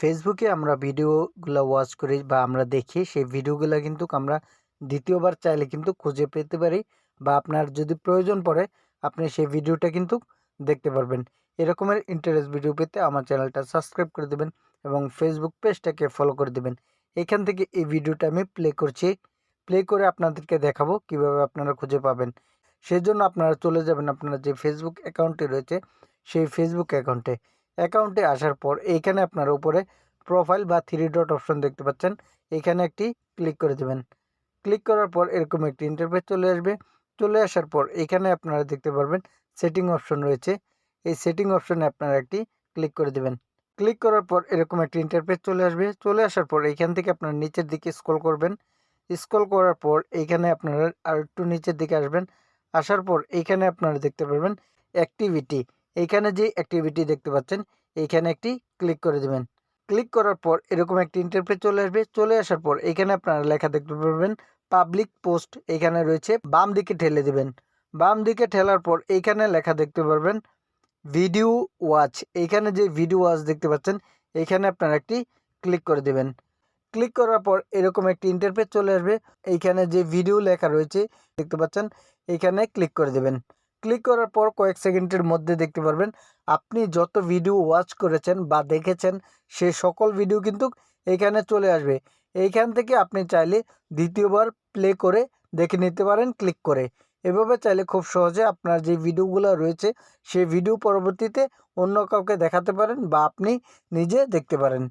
ফেসবুকে আমরা ভিডিওগুলো ওয়াচ করি বা আমরা দেখি, সেই ভিডিওগুলো কিন্তু আমরা দ্বিতীয়বার চাইলে কিন্তু খুঁজে পেতে পারি বা আপনার যদি প্রয়োজন পড়ে, আপনি সেই ভিডিওটা কিন্তু দেখতে পারবেন। এরকমের ইন্টারেস্ট ভিডিও পেতে আমার চ্যানেলটা সাবস্ক্রাইব করে দেবেন এবং ফেসবুক পেজটাকে ফলো করে দেবেন। এখান থেকে এই ভিডিওটা আমি প্লে করছি। প্লে করে আপনাদেরকে দেখাবো কীভাবে আপনারা খুঁজে পাবেন। সেই জন্য আপনারা চলে যাবেন আপনারা যে ফেসবুক অ্যাকাউন্টটি রয়েছে, সেই ফেসবুক অ্যাকাউন্টে অ্যাকাউন্টে আসার পর এইখানে আপনার উপরে প্রোফাইল বা থ্রি ডট অপশন দেখতে পাচ্ছেন। এখানে একটি ক্লিক করে দেবেন। ক্লিক করার পর এরকম একটি ইন্টারফেস চলে আসবে। চলে আসার পর এখানে আপনারা দেখতে পারবেন সেটিং অপশন রয়েছে। এই সেটিং অপশনে আপনারা একটি ক্লিক করে দেবেন। ক্লিক করার পর এরকম একটি ইন্টারফেস চলে আসবে। চলে আসার পর এইখান থেকে আপনারা নিচের দিকে স্ক্রল করবেন। স্ক্রল করার পর এইখানে আপনারা আর একটু নিচের দিকে আসবেন। আসার পর এইখানে আপনারা দেখতে পারবেন অ্যাক্টিভিটি এইখানে যে অ্যাক্টিভিটি দেখতে পাচ্ছেন, এইখানে একটি ক্লিক করে দেবেন। ক্লিক করার পর এরকম একটি ইন্টারফেস চলে আসবে। চলে আসার পর এখানে আপনারা লেখা দেখতে পারবেন পাবলিক পোস্ট এখানে রয়েছে। বাম দিকে ঠেলে দেবেন। বাম দিকে ঠেলার পর এইখানে লেখা দেখতে পারবেন ভিডিও ওয়াচ এইখানে যে ভিডিও ওয়াচ দেখতে পাচ্ছেন, এইখানে আপনারা একটি ক্লিক করে দেবেন। ক্লিক করার পর এরকম একটি ইন্টারফেস চলে আসবে। এইখানে যে ভিডিও লেখা রয়েছে, দেখতে পাচ্ছেন, এইখানে ক্লিক করে দেবেন। ক্লিক করার পর কয়েক সেকেন্ডের মধ্যে দেখতে পারবেন, আপনি যত ভিডিও ওয়াচ করেছেন বা দেখেছেন, সে সকল ভিডিও কিন্তু এইখানে চলে আসবে। এইখান থেকে আপনি চাইলে দ্বিতীয়বার প্লে করে দেখে নিতে পারেন ক্লিক করে। এভাবে চাইলে খুব সহজে আপনার যে ভিডিওগুলো রয়েছে সেই ভিডিও পরবর্তীতে অন্য কাউকে দেখাতে পারেন বা আপনি নিজে দেখতে পারেন।